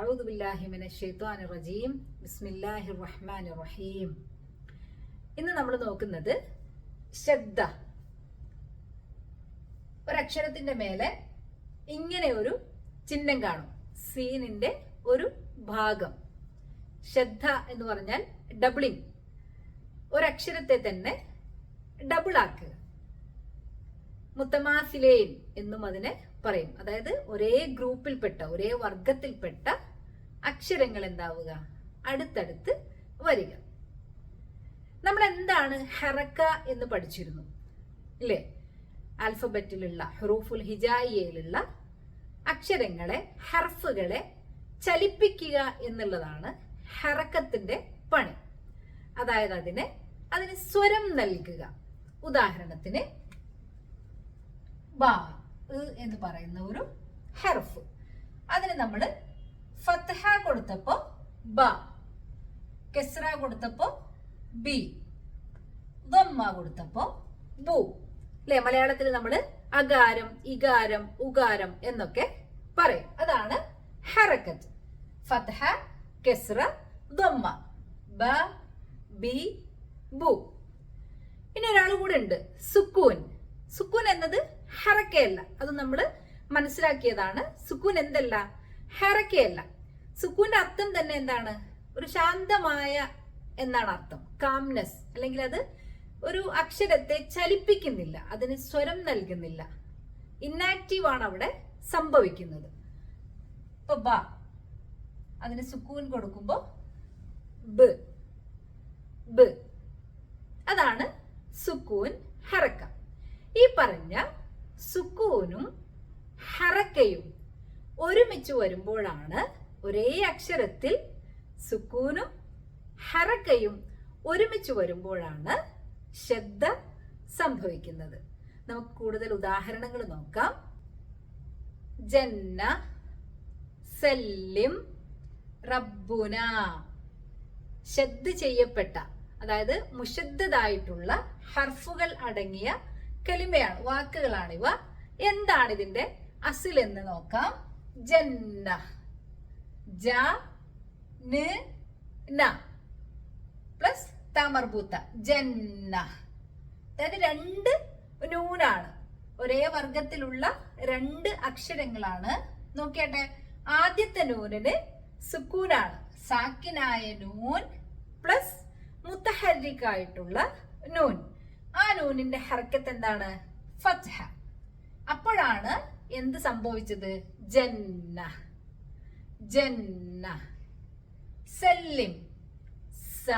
أعوذ بالله من الشيطان الرجيم بسم الله الرحمن الرحيم ഇന്ന് നമ്മൾ നോക്കുന്നത് ശ്രദ്ധ ഒരക്ഷരത്തിന്റെ മേലെ ഇങ്ങനെ ഒരു ചിഹ്നം കാണും സീനിന്റെ ഒരു ഭാഗം ശ്രദ്ധ എന്ന് പറഞ്ഞാൽ ഡബിളിംഗ് ഒരക്ഷരത്തെ തന്നെ ഡബിൾ ആക്കുക മുത്തമാസിലേൻ എന്നും അതിനെ പറയും അതായത് ഒരേ ഗ്രൂപ്പിൽപ്പെട്ട ഒരേ വർഗത്തിൽപ്പെട്ട അക്ഷരങ്ങൾ എന്താവുക അടുത്തടുത്ത് വരിക. നമ്മൾ എന്താണ് ഹെറക്ക എന്ന് പഠിച്ചിരുന്നു. ഇല്ലേ? ആൽഫബറ്റിലുള്ള ഹുറൂഫുൽ ഹിജായിയയിലുള്ള അക്ഷരങ്ങളെ ഹർഫുകളെ ചലിപ്പിക്കുക എന്നുള്ളതാണ് ഹറക്കത്തിന്റെ പണി. അതായത് അതിന് അതിന് സ്വരം നൽകുക. ഉദാഹരണത്തിന് ബാ എന്ന് പറയുന്ന ഒരു ഹെർഫ്. അതിന് നമ്മൾ ഫത്ഹ കൊടുത്തപ്പോ ബ. കെസ്ര കൊടുത്തപ്പോ ബി. ദമ്മ കൊടുത്തപ്പോ ബു. അല്ലെ മലയാളത്തിൽ നമ്മൾ അകാരം ഇകാരം ഉകാരം എന്നൊക്കെ പറയും. അതാണ് ഹറക്കത്ത് ഫത്ഹ കെസ്ര ദമ്മ. ബ ബി ബു. ഇനി ഒരാൾ കൂടെ ഉണ്ട്. സുക്കൂൻ. സുക്കൂൻ എന്നത് ഹറക്കയല്ല അത് നമ്മൾ മനസ്സിലാക്കിയതാണ്. സുക്കൂൻ എന്തല്ല? ഹറക്കയല്ല സുക്കൂന്റെ അർത്ഥം തന്നെ എന്താണ്? ഒരു ശാന്തമായ എന്നാണ് അർത്ഥം. കാംനെസ് അല്ലെങ്കിൽ അത് ഒരു അക്ഷരത്തെ ചലിപ്പിക്കുന്നില്ല അതിന് സ്വരം നൽകുന്നില്ല. ഇന്നാക്റ്റീവ് ആണ് അവിടെ സംഭവിക്കുന്നത്. ബ അതിന് സുക്കൂൻ കൊടുക്കുമ്പോ ബ് ബ്. അതാണ് സുക്കൂൻ ഹറക്ക ഈ പറഞ്ഞ സുക്കൂനും ഹറക്കയും ഒരുമിച്ച് വരുമ്പോഴാണ് ഒരേ അക്ഷരത്തിൽ സുക്കൂനും ഹറക്കയും ഒരുമിച്ച് വരുമ്പോഴാണ് ശബ്ദ സംഭവിക്കുന്നത്. നമുക്ക് കൂടുതൽ ഉദാഹരണങ്ങൾ നോക്കാം. ജന്ന സല്ലിം റബ്ബുന. ശബ്ദ ചെയ്യപ്പെട്ട അതായത് മുഷദ്ദതായിട്ടുള്ള ഹർഫുകൾ അടങ്ങിയ കലിമയാണ് വാക്കുകളാണിവ. എന്താണ് ഇതിന്റെ അസിൽ എന്ന് നോക്കാം. ജന്ന. ജ ന് പ്ലസ് തമർബൂത്ത ജന്ന. അതായത് രണ്ട് നൂനാണ് ഒരേ വർഗത്തിലുള്ള രണ്ട് അക്ഷരങ്ങളാണ്. നോക്കിയാട്ടെ ആദ്യത്തെ നൂനിന് സുക്കൂനാണ്. സാക്കിനായ നൂൻ പ്ലസ് മുത്തഹരിക്കായിട്ടുള്ള നൂൻ. ആ നൂനിന്റെ ഹർക്കത്ത് എന്താണ്? ഫത്ഹ. അപ്പോഴാണ് എന്ത് സംഭവിച്ചത്? ജന്ന. ജന്ന. സല്ലിം. സ.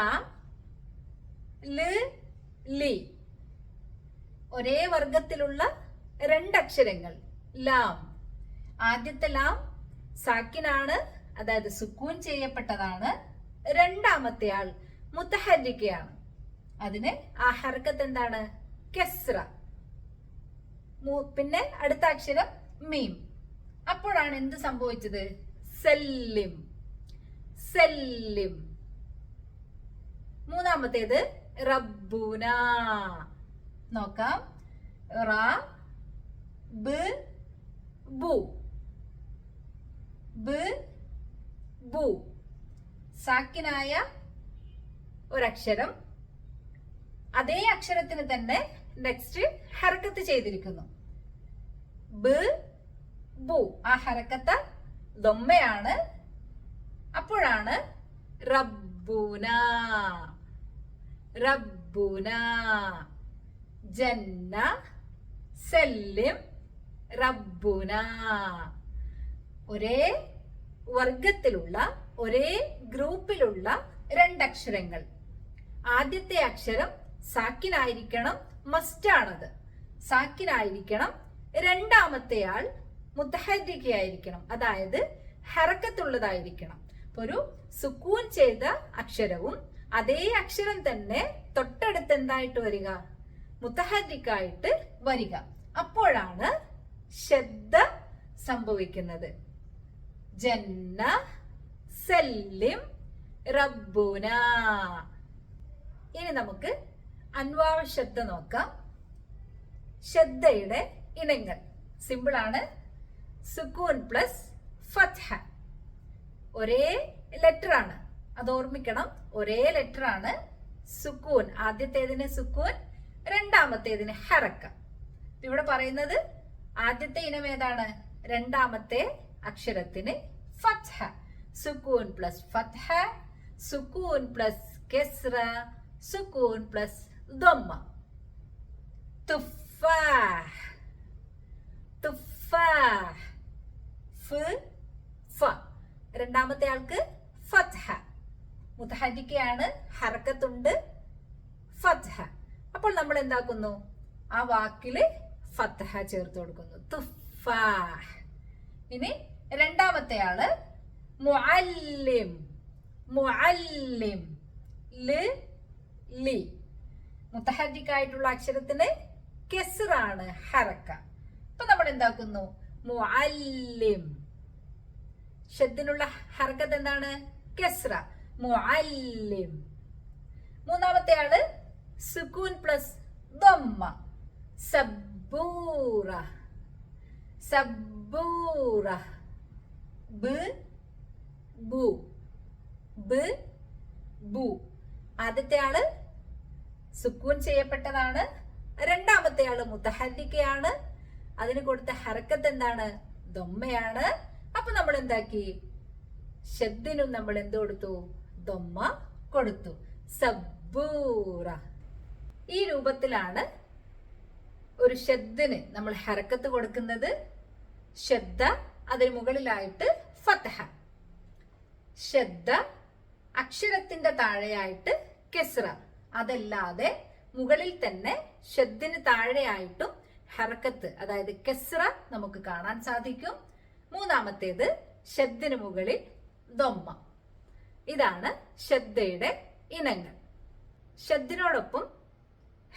ലി. ഒരേ വർഗത്തിലുള്ള രണ്ടക്ഷരങ്ങൾ. ലാം. ആദ്യത്തെ ലാം സാക്കിനാണ്. അതായത് സുക്കൂൻ ചെയ്യപ്പെട്ടതാണ്. രണ്ടാമത്തെ ആൾ മുത്തഹരിക്കയാണ് അതിന് ആ ഹർക്കത്ത് എന്താണ്? കെസ്ര. പിന്നെ അടുത്ത അക്ഷരം മീം. അപ്പോഴാണ് എന്ത് സംഭവിച്ചത്? സെല്ലിം. സെല്ലിം. മൂന്നാമത്തേത് റബ്ബുന. നോക്കാം. റ ബ് ബു ബ് ബു. സാക്കിനായ ഒരക്ഷരം. അതേ അക്ഷരത്തിന് തന്നെ നെക്സ്റ്റ് ഹരക്കത്ത് ചെയ്തിരിക്കുന്നു. ബ് ബു. ആ ഹരക്കത്ത് ദൊമ്മയാണ്. അപ്പോഴാണ് റബ്ബുന. റബ്ബുന. ജന്ന സെല്ലിം റബ്ബുന. ഒരേ വർഗത്തിലുള്ള ഒരേ ഗ്രൂപ്പിലുള്ള രണ്ടക്ഷരങ്ങൾ. ആദ്യത്തെ അക്ഷരം സാക്കിനായിരിക്കണം മസ്റ്റാണത്. സാക്കിനായിരിക്കണം രണ്ടാമത്തെ ആൾ മുത്തഹരിക്കയായിരിക്കണം അതായത് ഹറക്കത്തുള്ളതായിരിക്കണം ഒരു സുക്കൂൻ ചെയ്ത അക്ഷരവും അതേ അക്ഷരം തന്നെ തൊട്ടടുത്ത് എന്തായിട്ട് വരിക? മുത്തഹരിക്കായിട്ട് വരിക. അപ്പോഴാണ് ശബ്ദ സംഭവിക്കുന്നത്. ജന്ന സല്ലിം റബ്ബുന. ഇനി നമുക്ക് അൻവാവ ശബ്ദ നോക്കാം. ശ്രദ്ധയുടെ ഇനങ്ങൾ. സിമ്പിൾ ആണ് സുക്കൂൻ പ്ലസ് ഫത്ഹ. ഒരേ ലെറ്റർ ആണ്. അത് ഓർമ്മിക്കണം. ഒരേ ലെറ്റർ ആണ് സുക്കൂൻ ആദ്യത്തേതിന് സുക്കൂൻ രണ്ടാമത്തേതിന് ഹറക്ക ഇവിടെ പറയുന്നത് ആദ്യത്തെ ഇനം ഏതാണ്? രണ്ടാമത്തെ അക്ഷരത്തിന് ഫത്ഹ. സുക്കൂൻ പ്ലസ് ഫത്ഹ സുക്കൂൻ പ്ലസ് കെസ്ര സുക്കൂൻ പ്ലസ് ദമ്മ. തുഫാഹ് തുഫാഹ് ഫ്. രണ്ടാമത്തെ ആൾക്ക് ഫത്ഹ. മുത്തഹരിക്കയാണ് ഹർക്കത്തുണ്ട് ഫത്ഹ. അപ്പോൾ നമ്മൾ എന്താക്കുന്നു? ആ വാക്കിൽ ഫത്ഹ ചേർത്ത് കൊടുക്കുന്നു. തുഫാഹ്. ഇനി രണ്ടാമത്തെ ആൾ മുഅല്ലിം. മുഅല്ലിം. ലി ലി. മുത്തഹരിക്കായിട്ടുള്ള അക്ഷരത്തിന് കെസറാണ് ഹറക്ക. അപ്പൊ നമ്മൾ എന്താക്കുന്നു? മുഅല്ലിം. ഷദ്ദിനുള്ള ഹർക്കത്ത് എന്താണ്? കെസ്ര. മുഅല്ലിം. മൂന്നാമത്തെ ആൾ സുക്കൂൻ പ്ലസ് ദമ്മ. സബ്ബൂറ. സബ്ബൂറ. ബ ബു. ബ് ബു. ആദ്യത്തെ ആൾ സുക്കൂൻ ചെയ്യപ്പെട്ടതാണ്. രണ്ടാമത്തെ ആൾ മുത്തഹരിക്കയാണ് അതിന് കൊടുത്ത ഹറക്കത്ത് എന്താണ്? ദൊമ്മയാണ്. അപ്പൊ നമ്മൾ എന്താക്കി? ശബ്ദിനും നമ്മൾ എന്ത് കൊടുത്തു? ദൊമ്മ കൊടുത്തു. സബ്ബൂറ. ഈ രൂപത്തിലാണ് ഒരു ഷദ്ദിന് നമ്മൾ ഹറക്കത്ത് കൊടുക്കുന്നത്. ശ്രദ്ധ അതിന് മുകളിലായിട്ട് ഫതഹ. ശ്രദ്ധ അക്ഷരത്തിന്റെ താഴെയായിട്ട് കെസ്ര. അതല്ലാതെ മുകളിൽ തന്നെ ഷദ്ദിന് താഴെയായിട്ടും ഹറക്കത്ത് അതായത് കെസ്ര നമുക്ക് കാണാൻ സാധിക്കും. മൂന്നാമത്തേത് ഷദ്ദിന് മുകളിൽ ദൊമ്മ. ഇതാണ് ഷദ്ദയുടെ ഇനങ്ങൾ. ഷദ്ദിനോടൊപ്പം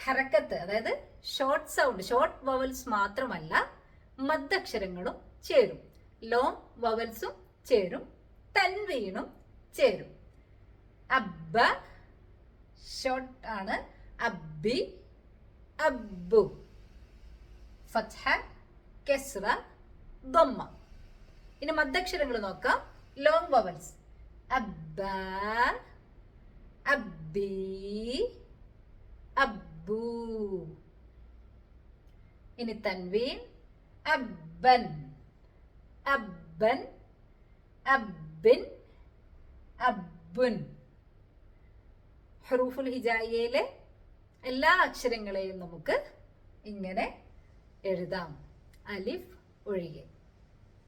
ഹറക്കത്ത് അതായത് ഷോർട്ട് സൗണ്ട് ഷോർട്ട് വവൽസ് മാത്രമല്ല മദ്ദക്ഷരങ്ങളും ചേരും. ലോങ് വവൽസും ചേരും തൻവീണും ചേരും. അബ്ബ ഷോർട്ട് ആണ് അബ്ബി അബ്ബു. ഫത്ഹ കെസ്റ ദമ്മ. ഇനി മദ്യക്ഷരങ്ങൾ നോക്കാം. ലോങ് വവൽസ് അബ്ബ അബ്ബി അബ്ബു. ഇനി തൻവീൻ അബ്ബൻ അബ്ബൻ അബ്ബിൻ അബ്ബുൻ. ഹറൂഫുൽ ഹിജായിയയിലെ എല്ലാ അക്ഷരങ്ങളെയും നമുക്ക് ഇങ്ങനെ എഴുതാം. അലിഫ് ഒഴികെ.